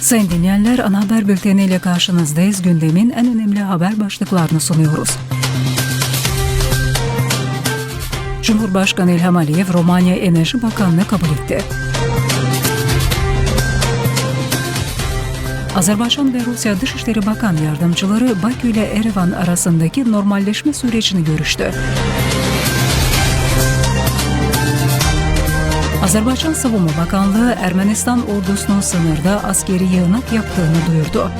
Sayın dinleyenler, ana haber bülteniyle karşınızdayız. Gündemin en önemli haber başlıklarını sunuyoruz. Cumhurbaşkanı İlham Aliyev, Romanya Enerji Bakanlığı kabul etti. Azerbaycan ve Rusya Dışişleri Bakan Yardımcıları Bakü ile Erevan arasındaki normalleşme sürecini görüştü. Azerbaycan Savunma Bakanlığı Ermenistan ordusunun sınırda askeri yığınak yaptığını duyurdu.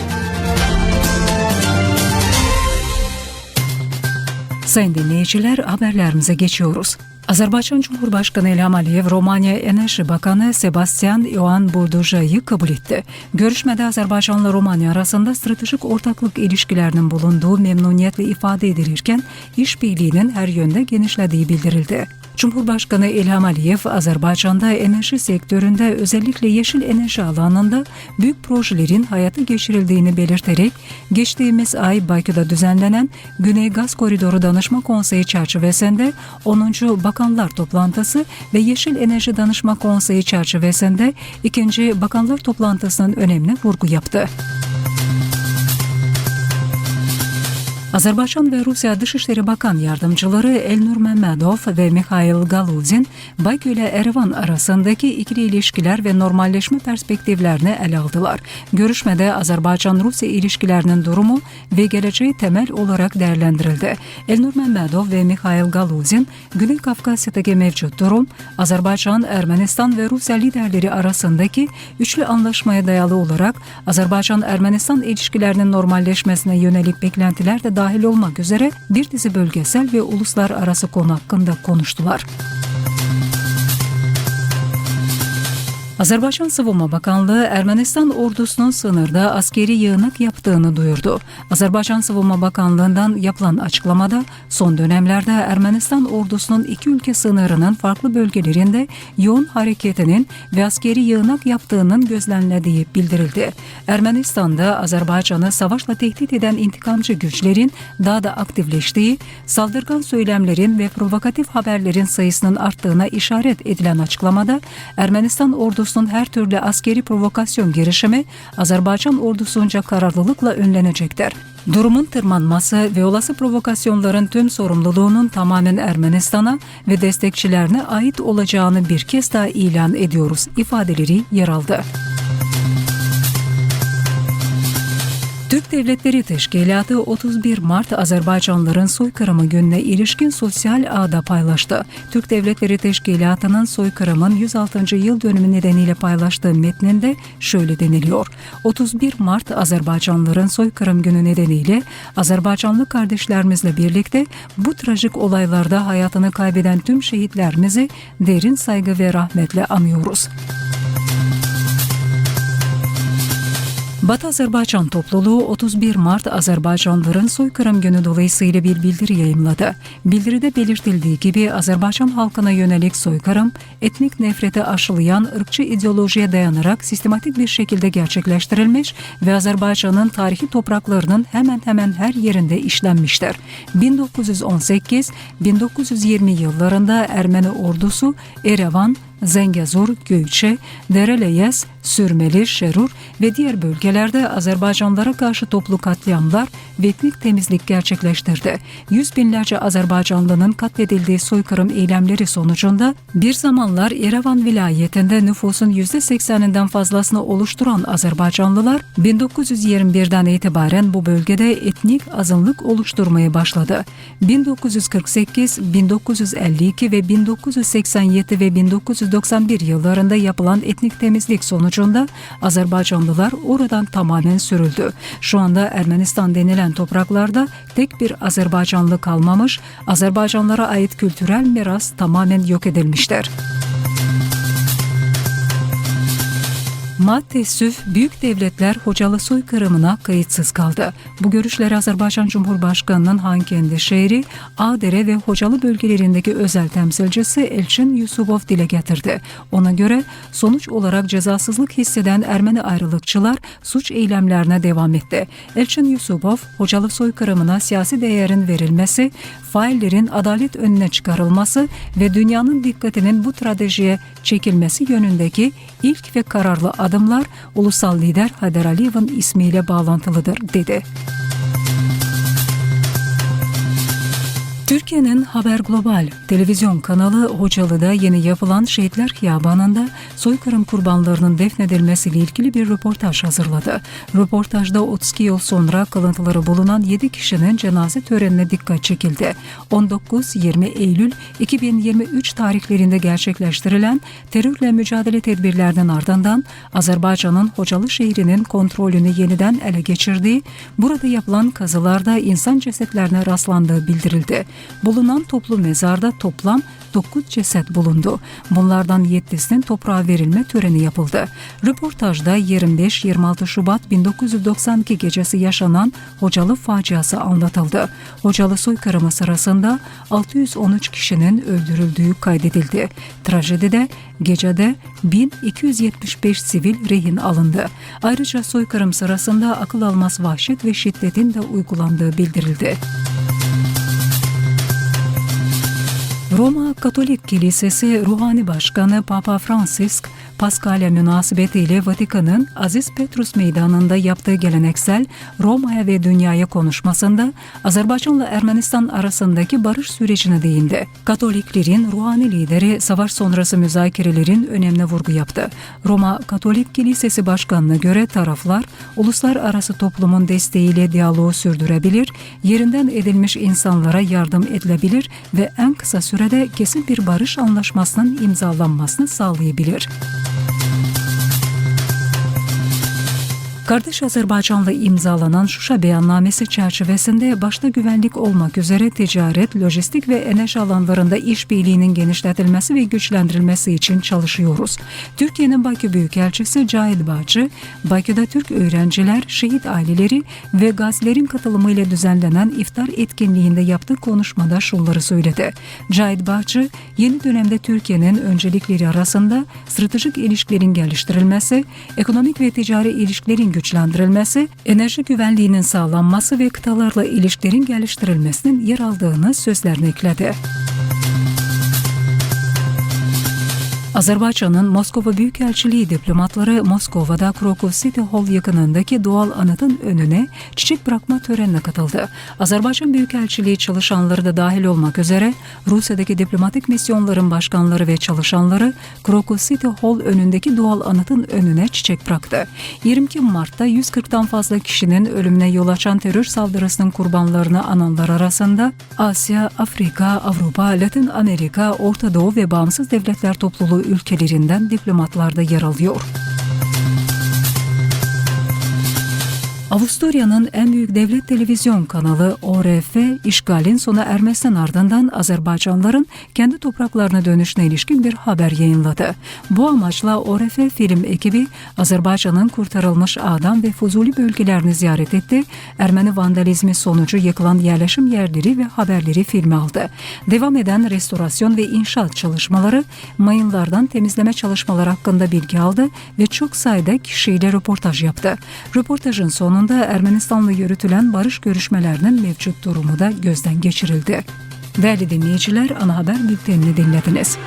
Sayın dinleyiciler haberlerimize geçiyoruz. Azerbaycan Cumhurbaşkanı İlham Aliyev, Romanya Enerji Bakanı Sebastian Ioan Burduja'yı kabul etti. Görüşmede Azerbaycanla Romanya arasında stratejik ortaklık ilişkilerinin bulunduğu memnuniyetle ifade edilirken işbirliğinin her yönde genişlediği bildirildi. Cumhurbaşkanı İlham Aliyev, Azerbaycan'da enerji sektöründe özellikle yeşil enerji alanında büyük projelerin hayata geçirildiğini belirterek, geçtiğimiz ay Bakü'de düzenlenen Güney Gaz Koridoru Danışma Konseyi çerçevesinde 10. Bakanlar Toplantısı ve Yeşil Enerji Danışma Konseyi çerçevesinde 2. Bakanlar Toplantısının önemine vurgu yaptı. Azerbaycan ve Rusya Dışişleri Bakan Yardımcıları Elnur Mehmedov ve Mikhail Galuzin, Bakü ile Erevan arasındaki ikili ilişkiler ve normalleşme perspektiflerini ele aldılar. Görüşmede Azerbaycan-Rusya ilişkilerinin durumu ve geleceği temel olarak değerlendirildi. Elnur Mehmedov ve Mikhail Galuzin, Güney Kafkasya'daki mevcut durum, Azerbaycan, Ermenistan ve Rusya liderleri arasındaki üçlü anlaşmaya dayalı olarak Azerbaycan-Ermenistan ilişkilerinin normalleşmesine yönelik beklentiler de dahil olmak üzere bir dizi bölgesel ve uluslararası konu hakkında konuştular. Azerbaycan Savunma Bakanlığı Ermenistan ordusunun sınırda askeri yığınak yaptığını duyurdu. Azerbaycan Savunma Bakanlığı'ndan yapılan açıklamada son dönemlerde Ermenistan ordusunun iki ülke sınırının farklı bölgelerinde yoğun hareketinin ve askeri yığınak yaptığının gözlenildiği bildirildi. Ermenistan'da Azerbaycan'ı savaşla tehdit eden intikamcı güçlerin daha da aktifleştiği, saldırgan söylemlerin ve provokatif haberlerin sayısının arttığına işaret edilen açıklamada Ermenistan ordusunun her türlü askeri provokasyon girişimi Azerbaycan ordusunca kararlılıkla önlenecektir. Durumun tırmanması ve olası provokasyonların tüm sorumluluğunun tamamen Ermenistan'a ve destekçilerine ait olacağını bir kez daha ilan ediyoruz ifadeleri yer aldı. Türk Devletleri Teşkilatı 31 Mart Azerbaycanlıların soykırımı gününe ilişkin sosyal ağda paylaştı. Türk Devletleri Teşkilatı'nın soykırımın 106. yıl dönümü nedeniyle paylaştığı metninde şöyle deniliyor. 31 Mart Azerbaycanlıların soykırım günü nedeniyle Azerbaycanlı kardeşlerimizle birlikte bu trajik olaylarda hayatını kaybeden tüm şehitlerimizi derin saygı ve rahmetle anıyoruz. Batı Azerbaycan topluluğu 31 Mart Azerbaycanlıların soykırım günü dolayısıyla bir bildiri yayımladı. Bildiride belirtildiği gibi Azerbaycan halkına yönelik soykırım, etnik nefrete aşılayan ırkçı ideolojiye dayanarak sistematik bir şekilde gerçekleştirilmiş ve Azerbaycan'ın tarihi topraklarının hemen hemen her yerinde işlenmiştir. 1918-1920 yıllarında Ermeni ordusu Erevan, Zengezur, Göyçe, Dereleyes, Sürmeli, Şerur ve diğer bölgelerde Azerbaycanlara karşı toplu katliamlar ve etnik temizlik gerçekleştirdi. Yüz binlerce Azerbaycanlının katledildiği soykırım eylemleri sonucunda bir zamanlar Yerevan vilayetinde nüfusun %80'inden fazlasını oluşturan Azerbaycanlılar 1921'den itibaren bu bölgede etnik azınlık oluşturmaya başladı. 1948, 1952 ve 1987 ve 1991 yıllarında yapılan etnik temizlik sonucunda Azerbaycanlılar oradan tamamen sürüldü. Şu anda Ermenistan denilen topraklarda tek bir Azerbaycanlı kalmamış, Azerbaycanlara ait kültürel miras tamamen yok edilmiştir. Maalesef büyük devletler Hocalı soykırımına kayıtsız kaldı. Bu görüşleri Azerbaycan Cumhurbaşkanı'nın Hankendi şehri, Ağdere ve Hocalı bölgelerindeki özel temsilcisi Elçin Yusubov dile getirdi. Ona göre sonuç olarak cezasızlık hisseden Ermeni ayrılıkçılar suç eylemlerine devam etti. Elçin Yusubov, Hocalı soykırımına siyasi değerin verilmesi, faillerin adalet önüne çıkarılması ve dünyanın dikkatinin bu trajediye çekilmesi yönündeki ilk ve kararlı adımlar ulusal lider Haydar Aliyev'in ismiyle bağlantılıdır dedi. Türkiye'nin Haber Global televizyon kanalı Hocalı'da yeni yapılan Şehitler Hiyabanı'nda soykırım kurbanlarının defnedilmesiyle ilgili bir röportaj hazırladı. Röportajda 32 yıl sonra kalıntıları bulunan 7 kişinin cenaze törenine dikkat çekildi. 19-20 Eylül 2023 tarihlerinde gerçekleştirilen terörle mücadele tedbirlerden ardından Azerbaycan'ın Hocalı şehrinin kontrolünü yeniden ele geçirdiği, burada yapılan kazılarda insan cesetlerine rastlandığı bildirildi. Bulunan toplu mezarda toplam 9 ceset bulundu. Bunlardan 7'sinin toprağa verilme töreni yapıldı. Röportajda 25-26 Şubat 1992 gecesi yaşanan Hocalı faciası anlatıldı. Hocalı soykırımı sırasında 613 kişinin öldürüldüğü kaydedildi. Trajedide gecede 1275 sivil rehin alındı. Ayrıca soykırım sırasında akıl almaz vahşet ve şiddetin de uygulandığı bildirildi. Roma Katolik Kilisesi Ruhani Başkanı Papa Fransisk, Paskalya münasebetiyle Vatikan'ın Aziz Petrus Meydanı'nda yaptığı geleneksel Roma'ya ve dünyaya konuşmasında Azerbaycan'la Ermenistan arasındaki barış sürecine değindi. Katoliklerin ruhani lideri savaş sonrası müzakerelerin önemine vurgu yaptı. Roma Katolik Kilisesi Başkanı'na göre taraflar uluslararası toplumun desteğiyle diyaloğu sürdürebilir, yerinden edilmiş insanlara yardım edilebilir ve en kısa sürede kesin bir barış anlaşmasının imzalanmasını sağlayabilir. Kardeş Azerbaycan'la imzalanan Şuşa beyannamesi çerçevesinde başta güvenlik olmak üzere ticaret, lojistik ve enerji alanlarında işbirliğinin genişletilmesi ve güçlendirilmesi için çalışıyoruz. Türkiye'nin Bakü Büyükelçisi Cahit Bağcı, Bakü'de Türk öğrenciler, şehit aileleri ve gazilerin katılımıyla düzenlenen iftar etkinliğinde yaptığı konuşmada şunları söyledi. Cahit Bağcı, yeni dönemde Türkiye'nin öncelikleri arasında stratejik ilişkilerin geliştirilmesi, ekonomik ve ticari ilişkilerin güçlendirilmesi, enerji güvenliğinin sağlanması ve kıtalarla ilişkilerin geliştirilmesinin yer aldığını sözlerine ekledi. Azerbaycan'ın Moskova Büyükelçiliği diplomatları Moskova'da Krakow City Hall yakınındaki doğal anıtın önüne çiçek bırakma törenine katıldı. Azerbaycan Büyükelçiliği çalışanları da dahil olmak üzere Rusya'daki diplomatik misyonların başkanları ve çalışanları Krakow City Hall önündeki doğal anıtın önüne çiçek bıraktı. 22 Mart'ta 140'tan fazla kişinin ölümüne yol açan terör saldırısının kurbanlarını ananlar arasında Asya, Afrika, Avrupa, Latin Amerika, Orta Doğu ve Bağımsız Devletler Topluluğu ülkelerinden diplomatlar da yer alıyor. Avusturya'nın en büyük devlet televizyon kanalı ORF, işgalin sona ermesinden ardından Azerbaycanlıların kendi topraklarına dönüşüne ilişkin bir haber yayınladı. Bu amaçla ORF film ekibi Azerbaycan'ın kurtarılmış Adam ve Fuzuli bölgelerini ziyaret etti. Ermeni vandalizmi sonucu yıkılan yerleşim yerleri ve haberleri filme aldı. Devam eden restorasyon ve inşaat çalışmaları, mayınlardan temizleme çalışmaları hakkında bilgi aldı ve çok sayıda kişiyle röportaj yaptı. Röportajın sonunda sonunda Ermenistan'la yürütülen barış görüşmelerinin mevcut durumu da gözden geçirildi. Değerli dinleyiciler, ana haber bültenini dinlediniz.